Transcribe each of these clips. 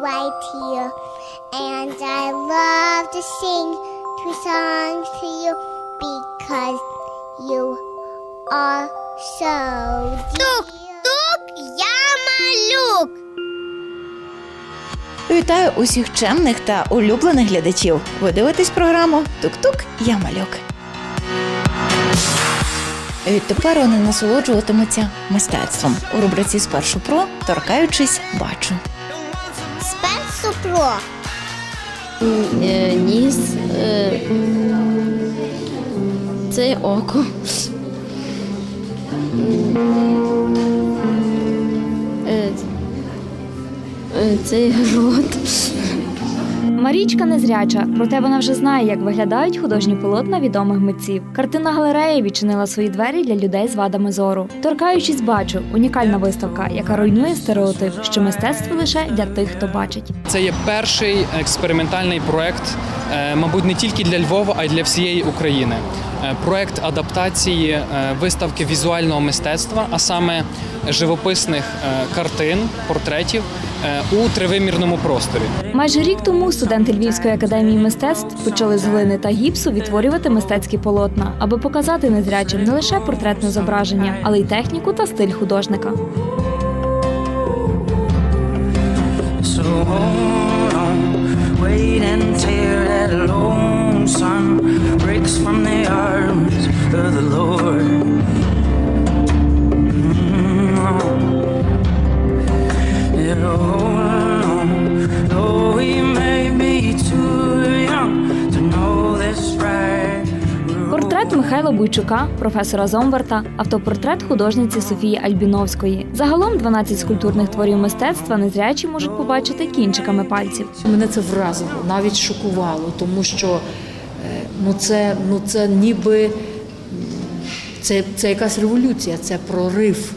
right here. And I love to sing two songs to you because you are so Тук, тук, я малюк. Вітаю усіх чемних та улюблених глядачів. Ви дивитесь програму Тук-тук, я малюк. Відтепер вони насолоджуватимуться мистецтвом у рубриці Спершу про торкаючись бачу. Спершу. Е, ніс, е, це око. Е, Це рот. Марічка незряча, проте вона вже знає, як виглядають художні полотна відомих митців. Картина галереї відчинила свої двері для людей з вадами зору. Торкаючись, бачу унікальна виставка, яка руйнує стереотип, що мистецтво лише для тих, хто бачить. Це є перший експериментальний проект, е, мабуть, не тільки для Львова, а й для всієї України. Е, Проект адаптації е, виставки візуального мистецтва, а саме живописних картин, портретів у тривимірному просторі. Майже рік тому студенти Львівської академії мистецтв почали з глини та гіпсу відтворювати мистецькі полотна, аби показати незрячим не лише портретне зображення, але й техніку та стиль художника. Breaks from the arms of the Lord. Though we may be too young to know this right. Портрет Михайла Буйчука, професора Зомберта, автопортрет художниці Софії Альбіновської. Загалом 12 скульптурних творів мистецтва незрячі можуть побачити кінчиками пальців. Мене це вразило, навіть шокувало, тому що е, ну це, ну це ніби це, це якась революція, це прорив.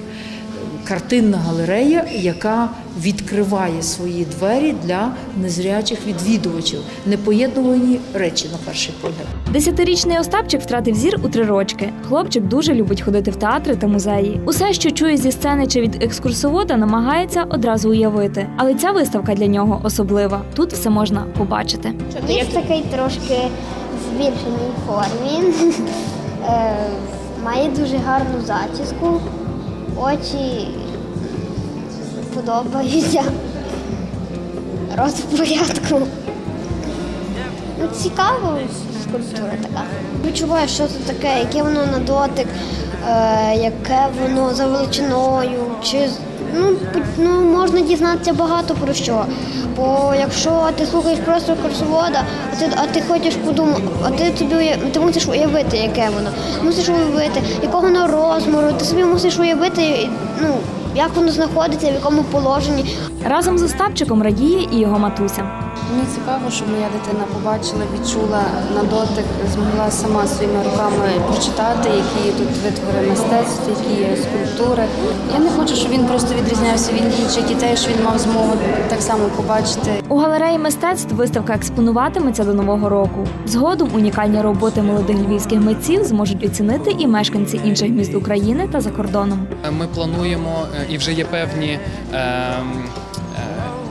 Картинна галерея, яка відкриває свої двері для незрячих відвідувачів. Непоєднувані речі на перший погляд. Десятирічний Остапчик втратив зір у три рочки. Хлопчик дуже любить ходити в театри та музеї. Усе, що чує зі сцени чи від екскурсовода, намагається одразу уявити. Але ця виставка для нього особлива. Тут все можна побачити. Ніс такий трошки збільшеній формі. Е, Має дуже гарну зачіску. Очі подобаються. Рот в порядку. Ну, цікава скульптура така. Відчуваю, що це таке, яке воно на дотик, е, яке воно за величиною. Чи ну, ну, можна дізнатися багато про що. Бо якщо ти слухаєш просто курсовода, а ти, а ти хочеш подумати, а ти тобі ти мусиш уявити, яке воно. Мусиш уявити, якого воно розміру, ти собі мусиш уявити, ну, як воно знаходиться, в якому положенні. Разом з Остапчиком радіє і його матуся. Мені цікаво, щоб моя дитина побачила, відчула на дотик, змогла сама своїми руками прочитати, які є тут витвори мистецтв, які є скульптури. Я не хочу, щоб він просто відрізнявся від інших дітей, щоб він мав змогу так само побачити У галереї мистецтв виставка експонуватиметься до нового року. Згодом унікальні роботи молодих львівських митців зможуть оцінити і мешканці інших міст України та за кордоном. Ми плануємо е, і вже є певні. е,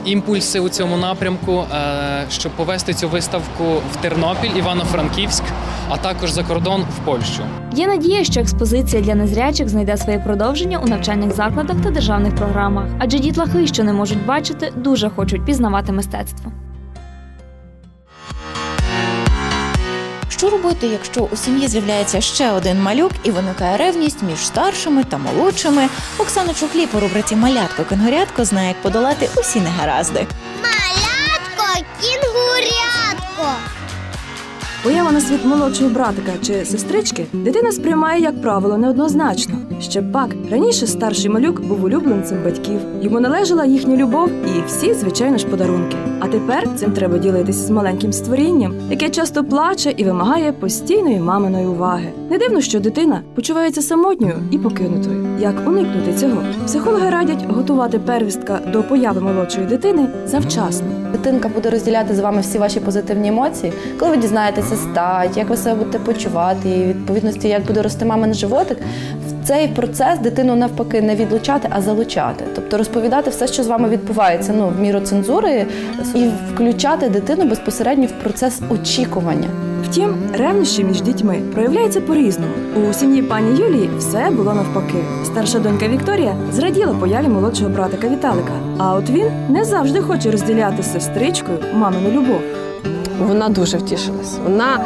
Імпульси у цьому напрямку, е, щоб повести цю виставку в Тернопіль, Івано-Франківськ, а також за кордон в Польщу. Є надія, що експозиція для незрячих знайде своє продовження у навчальних закладах та державних програмах, адже дітлахи, що не можуть бачити, дуже хочуть пізнавати мистецтво. Що робити, якщо у сім'ї з'являється ще один малюк і виникає ревність між старшими та молодшими? Оксана Чухлі по рубриці Малятко кенгурятко знає, як подолати усі негаразди. Малятко, кінгурятко. Поява на світ молодшого братика чи сестрички дитина сприймає, як правило, неоднозначно. Ще пак раніше старший малюк був улюбленцем батьків. Йому належала їхня любов і всі, звичайно ж, подарунки. А тепер цим треба ділитися з маленьким створінням, яке часто плаче і вимагає постійної маминої уваги. Не дивно, що дитина почувається самотньою і покинутою. Як уникнути цього? Психологи радять готувати первістка до появи молодшої дитини завчасно. Дитинка буде розділяти з вами всі ваші позитивні емоції, коли ви дізнаєтеся стать, як ви себе будете почувати, і відповідності, як буде рости мамин животик. Це цей процес дитину навпаки не відлучати, а залучати. Тобто розповідати все, що з вами відбувається, ну в міру цензури, і включати дитину безпосередньо в процес очікування. Втім, ревнощі між дітьми проявляються по-різному. У сім'ї пані Юлії все було навпаки. Старша донька Вікторія зраділа появі молодшого братика Віталика. А от він не завжди хоче розділяти з сестричкою мамину любов. Вона дуже втішилась. Вона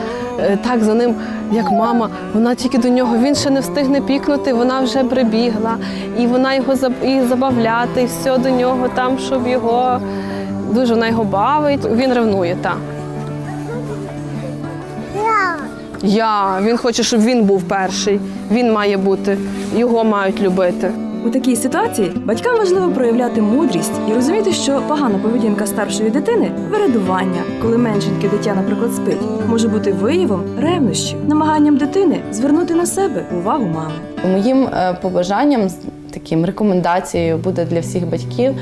так за ним, як мама, вона тільки до нього, він ще не встигне пікнути, вона вже прибігла, і вона його і забавляти, і все до нього там, щоб його дуже вона його бавить. Він ревнує, так. Я. Він хоче, щоб він був перший. Він має бути, його мають любити. У такій ситуації батькам важливо проявляти мудрість і розуміти, що погана поведінка старшої дитини вирадування, коли меншеньке дитя, наприклад, спить, може бути виявом ревнощів, намаганням дитини звернути на себе увагу мами. Моїм е, побажанням, таким рекомендацією буде для всіх батьків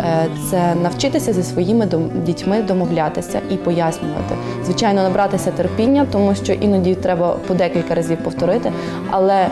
е, це навчитися зі своїми дітьми домовлятися і пояснювати. Звичайно, набратися терпіння, тому що іноді треба по декілька разів повторити, але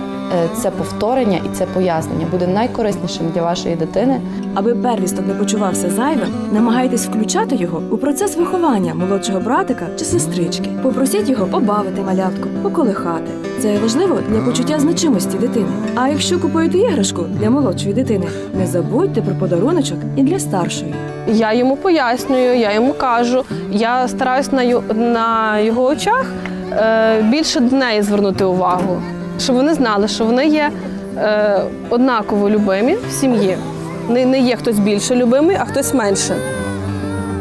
це повторення і це пояснення буде найкориснішим для вашої дитини. Аби первісток не почувався зайвим, намагайтесь включати його у процес виховання молодшого братика чи сестрички. Попросіть його побавити малятку, поколихати. Це важливо для почуття значимості дитини. А якщо купуєте іграшку для молодшої дитини, не забудьте про подаруночок і для старшої. Я йому пояснюю, я йому кажу. Я стараюсь на, на його очах е, більше до неї звернути увагу, щоб вони знали, що вони є е, однаково любимі в сім'ї. Не, не є хтось більше любимий, а хтось менше.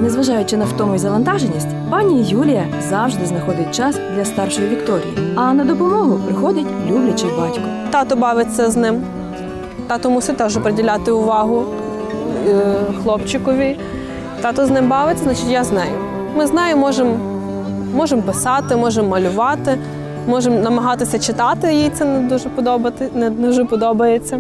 Незважаючи на втому і завантаженість, пані Юлія завжди знаходить час для старшої Вікторії. А на допомогу приходить люблячий батько. Тато бавиться з ним. Тато мусить теж приділяти увагу е, хлопчикові. Тато з ним бавиться, значить я з нею. Ми з нею можемо можем писати, можемо малювати, можемо намагатися читати. Їй це не дуже подобати, не дуже подобається.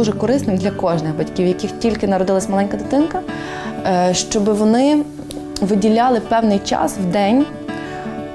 дуже корисним для кожних батьків, яких тільки народилась маленька дитинка, е, щоб вони виділяли певний час в день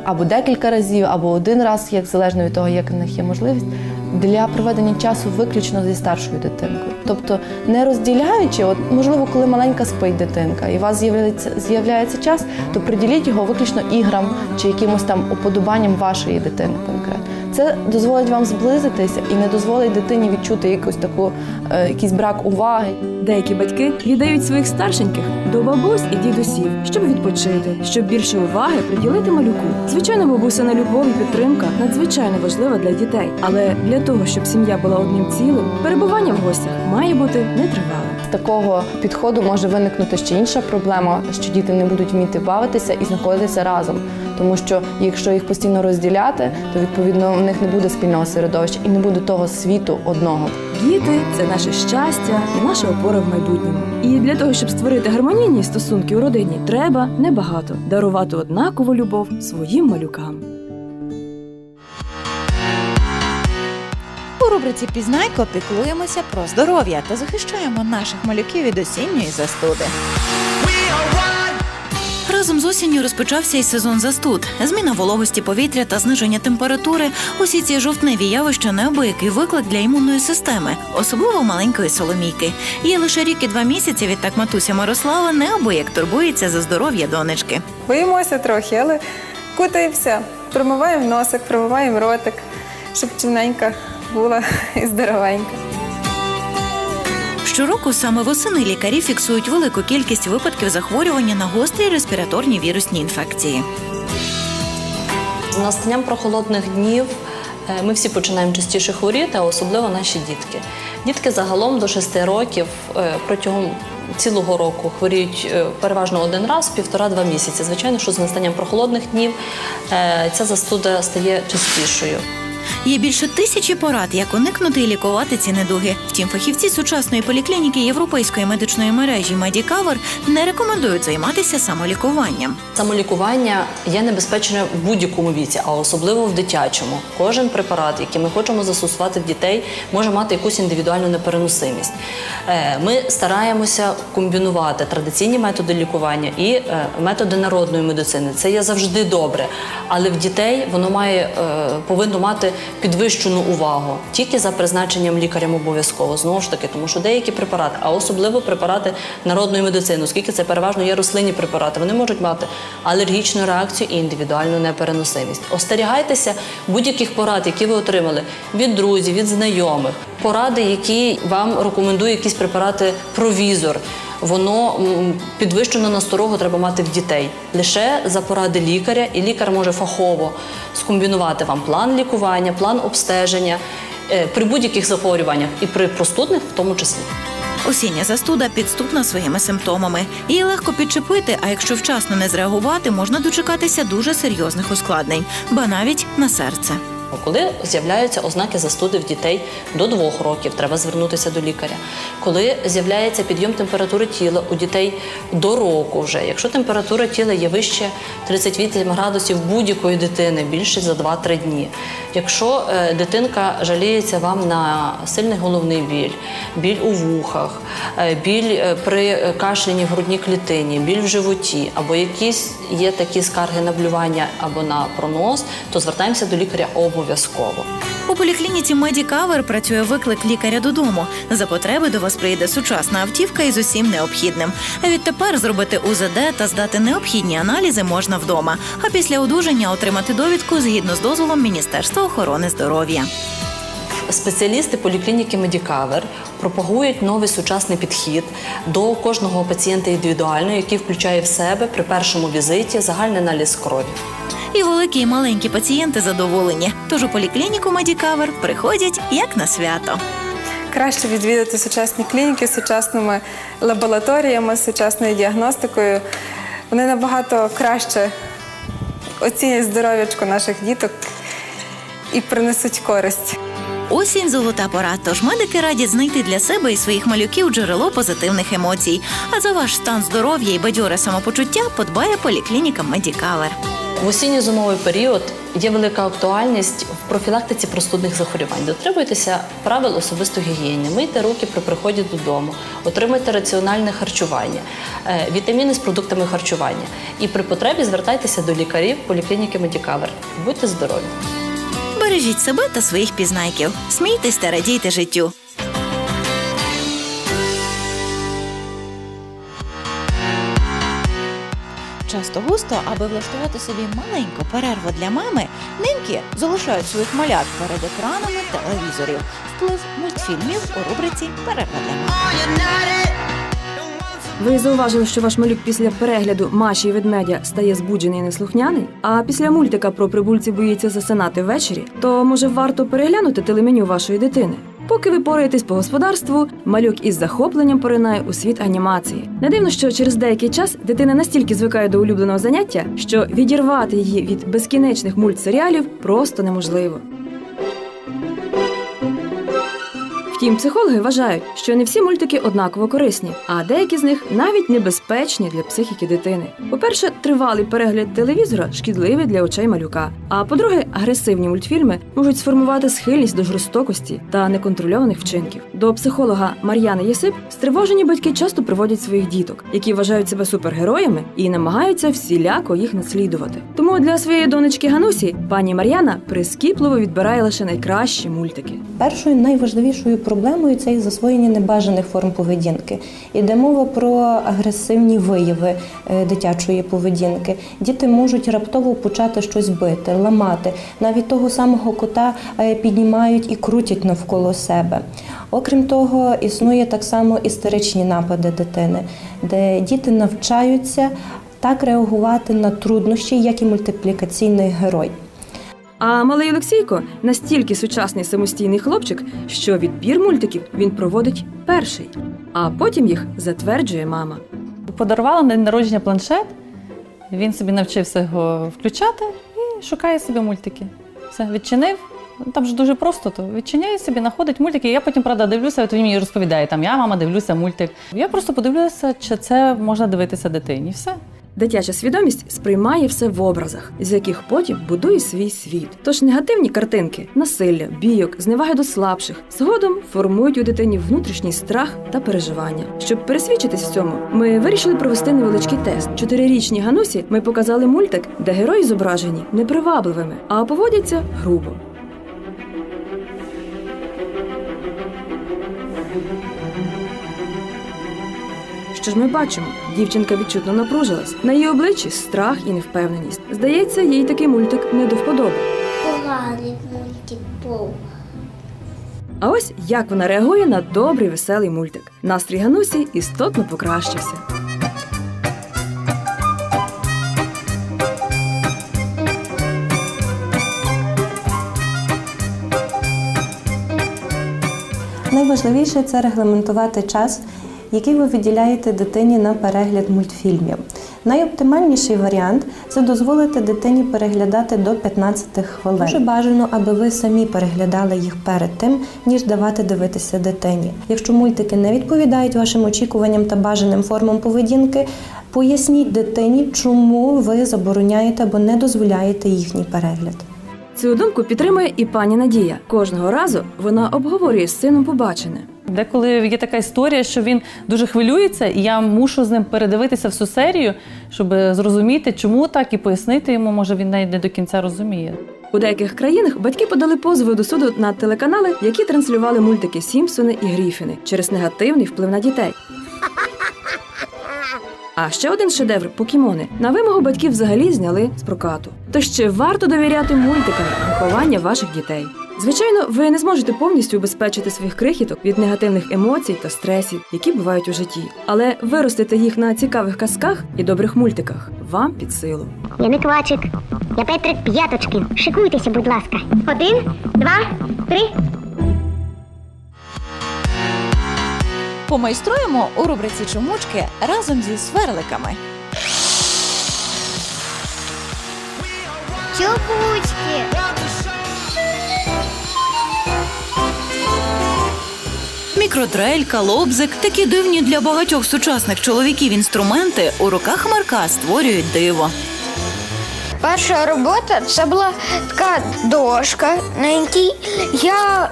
або декілька разів, або один раз, як залежно від того, як в них є можливість, для проведення часу виключно зі старшою дитинкою. Тобто не розділяючи, от можливо, коли маленька спить дитинка, і у вас з'являється з'являється час, то приділіть його виключно іграм чи якимось там уподобанням вашої дитини конкретно. Це дозволить вам зблизитися і не дозволить дитині відчути якусь таку е, якийсь брак уваги. Деякі батьки віддають своїх старшеньких до бабусь і дідусів, щоб відпочити, щоб більше уваги приділити малюку. Звичайно, бабусина любов і підтримка надзвичайно важлива для дітей, але для того, щоб сім'я була одним цілим, перебування в гостях має бути нетривалим. З такого підходу може виникнути ще інша проблема, що діти не будуть вміти бавитися і знаходитися разом. Тому що якщо їх постійно розділяти, то відповідно в них не буде спільного середовища і не буде того світу одного. Діти це наше щастя і наша опора в майбутньому. І для того, щоб створити гармонійні стосунки у родині, треба небагато дарувати однакову любов своїм малюкам. У рубриці Пізнайко піклуємося про здоров'я та захищаємо наших малюків від осінньої застуди. Разом з осінню розпочався і сезон застуд. Зміна вологості повітря та зниження температури. Усі ці жовтневі явища неабиякий виклик для імунної системи, особливо маленької соломійки. Є лише рік і два місяці. Відтак матуся Мирослава неабияк турбується за здоров'я донечки. Боїмося трохи, але кутаємося, промиваємо носик, промиваємо ротик, щоб чимненька була і здоровенька. Щороку саме восени лікарі фіксують велику кількість випадків захворювання на гострі респіраторні вірусні інфекції. З настанням прохолодних днів е, ми всі починаємо частіше хворіти, а особливо наші дітки. Дітки загалом до 6 років е, протягом цілого року хворіють е, переважно один раз, півтора-два місяці. Звичайно, що з настанням прохолодних днів ця застуда стає частішою. Є більше тисячі порад, як уникнути і лікувати ці недуги. Втім, фахівці сучасної поліклініки Європейської медичної мережі Медікавер не рекомендують займатися самолікуванням. Самолікування є небезпечне в будь-якому віці, а особливо в дитячому. Кожен препарат, який ми хочемо застосувати в дітей, може мати якусь індивідуальну непереносимість. Е, Ми стараємося комбінувати традиційні методи лікування і е, методи народної медицини. Це є завжди добре, але в дітей воно має е, повинно мати підвищену увагу тільки за призначенням лікарем обов'язково. Знову ж таки, тому що деякі препарати, а особливо препарати народної медицини, оскільки це переважно є рослинні препарати, вони можуть мати алергічну реакцію і індивідуальну непереносимість. Остерігайтеся будь-яких порад, які ви отримали від друзів, від знайомих, поради, які вам рекомендує якісь препарати провізор. Воно м, підвищену насторогу треба мати в дітей лише за поради лікаря, і лікар може фахово скомбінувати вам план лікування, план обстеження е, при будь-яких захворюваннях і при простудних в тому числі. Осіння застуда підступна своїми симптомами. Її легко підчепити, а якщо вчасно не зреагувати, можна дочекатися дуже серйозних ускладнень, ба навіть на серце. Коли з'являються ознаки застуди в дітей до двох років, треба звернутися до лікаря. Коли з'являється підйом температури тіла у дітей до року, вже якщо температура тіла є вище 38 градусів будь-якої дитини більше за 2-3 дні. Якщо е, дитинка жаліється вам на сильний головний біль, біль у вухах, е, біль е, при кашлянні в грудній клітині, біль в животі, або якісь є такі скарги на блювання або на пронос, то звертаємося до лікаря обов'язково. У поліклініці Медікавер працює виклик лікаря додому. За потреби до вас приїде сучасна автівка із усім необхідним. А відтепер зробити УЗД та здати необхідні аналізи можна вдома. А після одужання отримати довідку згідно з дозволом Міністерства охорони здоров'я. Спеціалісти поліклініки Медікавер пропагують новий сучасний підхід до кожного пацієнта індивідуально, який включає в себе при першому візиті загальний аналіз крові. І великі і маленькі пацієнти задоволені. Тож у поліклініку Медікавер приходять як на свято. Краще відвідати сучасні клініки з сучасними лабораторіями, з сучасною діагностикою. Вони набагато краще оцінять здоров'ячко наших діток і принесуть користь. Осінь золота пора, тож медики радять знайти для себе і своїх малюків джерело позитивних емоцій. А за ваш стан здоров'я і бадьоре самопочуття подбає поліклініка Медікавер. В осінньо-зимовий період є велика актуальність в профілактиці простудних захворювань. Дотримуйтеся правил особистої гігієни, мийте руки при приході додому, отримуйте раціональне харчування, е, вітаміни з продуктами харчування. І при потребі звертайтеся до лікарів поліклініки Медікавер. Будьте здорові! Бережіть себе та своїх пізнайків. Смійтесь та радійте життю. Часто густо, аби влаштувати собі маленьку перерву для мами, ниньки залишають своїх малят перед екранами телевізорів. Вплив мультфільмів у рубриці Перерва для мами. Ви зауважили, що ваш малюк після перегляду Маші і ведмедя стає збуджений і неслухняний, а після мультика про прибульців боїться засинати ввечері, то може варто переглянути телеменю вашої дитини. Поки ви пораєтесь по господарству, малюк із захопленням поринає у світ анімації. Не дивно, що через деякий час дитина настільки звикає до улюбленого заняття, що відірвати її від безкінечних мультсеріалів просто неможливо. Втім, психологи вважають, що не всі мультики однаково корисні, а деякі з них навіть небезпечні для психіки дитини. По-перше, тривалий перегляд телевізора шкідливий для очей малюка. А по-друге, агресивні мультфільми можуть сформувати схильність до жорстокості та неконтрольованих вчинків. До психолога Мар'яни Єсип стривожені батьки часто приводять своїх діток, які вважають себе супергероями і намагаються всіляко їх наслідувати. Тому для своєї донечки Ганусі пані Мар'яна прискіпливо відбирає лише найкращі мультики. Першою найважливішою проблемою це і засвоєння небажаних форм поведінки. Іде мова про агресивні вияви е, дитячої поведінки. Діти можуть раптово почати щось бити, ламати. Навіть того самого кота е, піднімають і крутять навколо себе. Окрім того, існує так само істеричні напади дитини, де діти навчаються так реагувати на труднощі, як і мультиплікаційний герой. А малий Олексійко настільки сучасний самостійний хлопчик, що відбір мультиків він проводить перший, а потім їх затверджує мама. Подарувала на народження планшет. Він собі навчився його включати і шукає собі мультики. Все, відчинив Там ж дуже просто, то відчиняє собі, знаходить мультики. Я потім, правда, дивлюся, от він мені розповідає, там я мама дивлюся мультик. Я просто подивлюся, чи це можна дивитися дитині. Все. Дитяча свідомість сприймає все в образах, з яких потім будує свій світ. Тож негативні картинки, насилля, бійок, зневаги до слабших згодом формують у дитині внутрішній страх та переживання. Щоб пересвідчитись в цьому, ми вирішили провести невеличкий тест. Чотирирічній Ганусі ми показали мультик, де герої зображені непривабливими, а поводяться грубо. Що ж ми бачимо? Дівчинка відчутно напружилась. На її обличчі страх і невпевненість. Здається, їй такий мультик не до вподоби. Поганий мультик був. А ось як вона реагує на добрий веселий мультик. Настрій Ганусі істотно покращився. Найважливіше це регламентувати час, який ви виділяєте дитині на перегляд мультфільмів. Найоптимальніший варіант це дозволити дитині переглядати до 15 хвилин. Дуже бажано, аби ви самі переглядали їх перед тим, ніж давати дивитися дитині. Якщо мультики не відповідають вашим очікуванням та бажаним формам поведінки, поясніть дитині, чому ви забороняєте або не дозволяєте їхній перегляд. Цю думку підтримує і пані Надія. Кожного разу вона обговорює з сином побачене. Деколи є така історія, що він дуже хвилюється, і я мушу з ним передивитися всю серію, щоб зрозуміти, чому так, і пояснити йому, може він навіть не до кінця розуміє. У деяких країнах батьки подали позови до суду на телеканали, які транслювали мультики Сімпсони і Гріфіни через негативний вплив на дітей. А ще один шедевр покімони на вимогу батьків взагалі зняли з прокату. Тож ще варто довіряти мультикам виховання ваших дітей. Звичайно, ви не зможете повністю убезпечити своїх крихіток від негативних емоцій та стресів, які бувають у житті, але виростити їх на цікавих казках і добрих мультиках вам під силу. Я не квачик. Я Петрик П'яточки. Шикуйтеся, будь ласка. Один, два, три. Помайструємо у рубриці Чомучки разом зі сверликами. Чубучки. Мікротрелька, лобзик такі дивні для багатьох сучасних чоловіків інструменти у руках Марка створюють диво. Перша робота це була така дошка, на якій я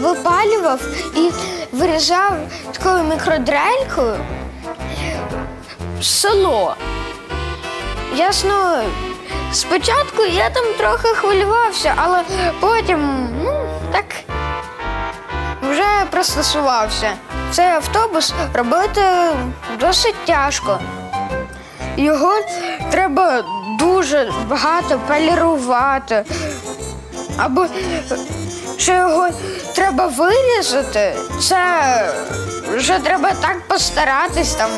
випалював і вирізав такою мікродрелькою село. Ясно, спочатку я там трохи хвилювався, але потім, ну, так вже пристосувався. Цей автобус робити досить тяжко. Його треба дуже багато полірувати. Або що його треба вирізати, це вже треба так постаратись там.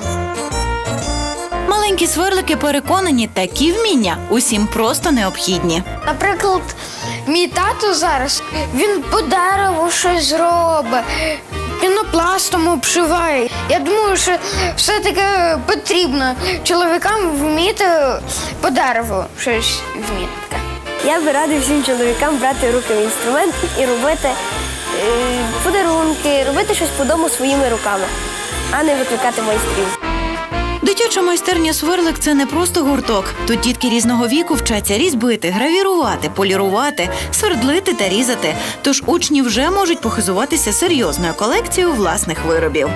Маленькі сверлики переконані, такі вміння усім просто необхідні. Наприклад, мій тато зараз він по дереву щось зробить, пінопластом обшиває. Я думаю, що все-таки потрібно чоловікам вміти по дереву щось вміти. Я би радив всім чоловікам брати руки в інструмент і робити подарунки, робити щось по дому своїми руками, а не викликати майстрів. Дитяча майстерня сверлик це не просто гурток. Тут дітки різного віку вчаться різьбити, гравірувати, полірувати, свердлити та різати. Тож учні вже можуть похизуватися серйозною колекцією власних виробів.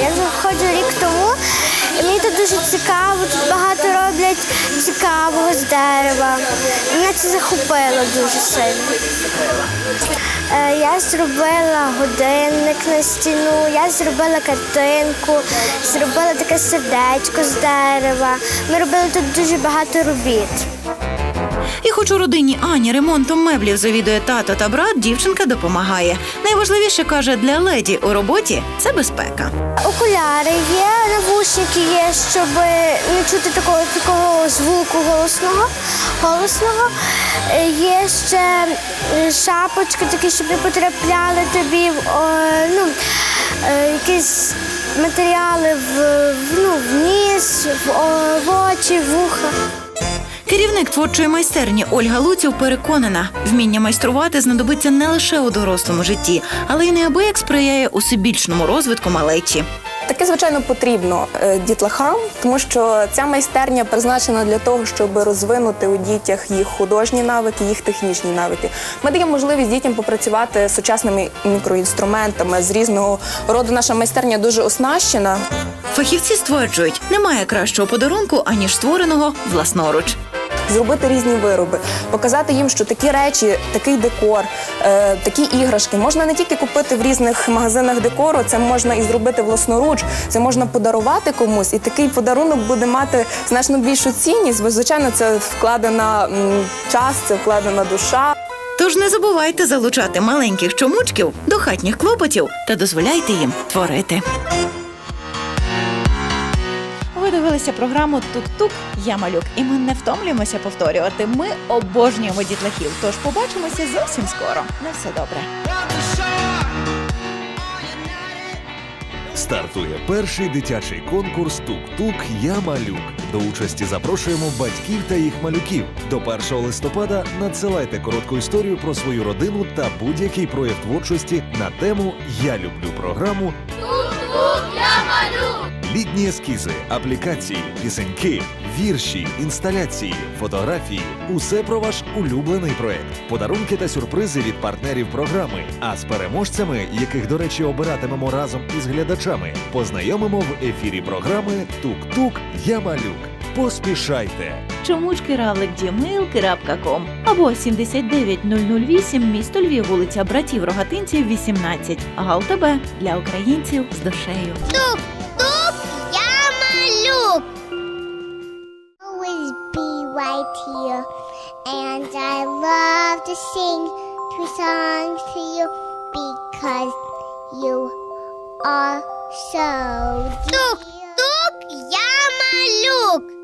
Я заходжу рік тому, і мені тут дуже цікаво, тут багато роблять цікавого з дерева. Мене це захопило дуже сильно. Е, Я зробила годинник на стіну, я зробила картинку, зробила таке сердечко з дерева. Ми робили тут дуже багато робіт. І хоч у родині Ані ремонтом меблів завідує тато та брат, дівчинка допомагає. Найважливіше каже для леді у роботі це безпека. Окуляри є, навушники є, щоб не чути такого такого звуку голосного. голосного. Е, Є ще е, шапочки такі, щоб не потрапляли тобі о, ну, е, якісь матеріали в, ну, в ніс, в, о- в очі, в вуха. Керівник творчої майстерні Ольга Луців переконана, вміння майструвати знадобиться не лише у дорослому житті, але й неабияк сприяє усебічному розвитку малечі. Таке, звичайно, потрібно е, дітлахам, тому що ця майстерня призначена для того, щоб розвинути у дітях їх художні навики, їх технічні навики. Ми даємо можливість дітям попрацювати з сучасними мікроінструментами з різного роду. Наша майстерня дуже оснащена. Фахівці стверджують, немає кращого подарунку, аніж створеного власноруч. Зробити різні вироби, показати їм, що такі речі, такий декор, е, такі іграшки можна не тільки купити в різних магазинах декору, це можна і зробити власноруч, це можна подарувати комусь, і такий подарунок буде мати значно більшу цінність, бо звичайно це вкладена час, це вкладена душа. Тож не забувайте залучати маленьких чомучків до хатніх клопотів та дозволяйте їм творити. Ви дивилися програму Тук-Тук Я малюк, і ми не втомлюємося повторювати. Ми обожнюємо дітлахів. Тож побачимося зовсім скоро. На все добре. Стартує перший дитячий конкурс Тук-Тук Я малюк. До участі запрошуємо батьків та їх малюків. До 1 листопада надсилайте коротку історію про свою родину та будь-який прояв творчості на тему Я люблю програму Літні ескізи, аплікації, пісеньки, вірші, інсталяції, фотографії усе про ваш улюблений проект, подарунки та сюрпризи від партнерів програми. А з переможцями, яких, до речі, обиратимемо разом із глядачами, познайомимо в ефірі програми Тук-Тук Я малюк. Поспішайте! Чомучки.равлик.gmail.com або 79008 місто Львів, вулиця Братів Рогатинців, 18. Гал ТБ для українців з душею. Тук, sing two songs to you because you are so dear. Тук, тук, я малюк.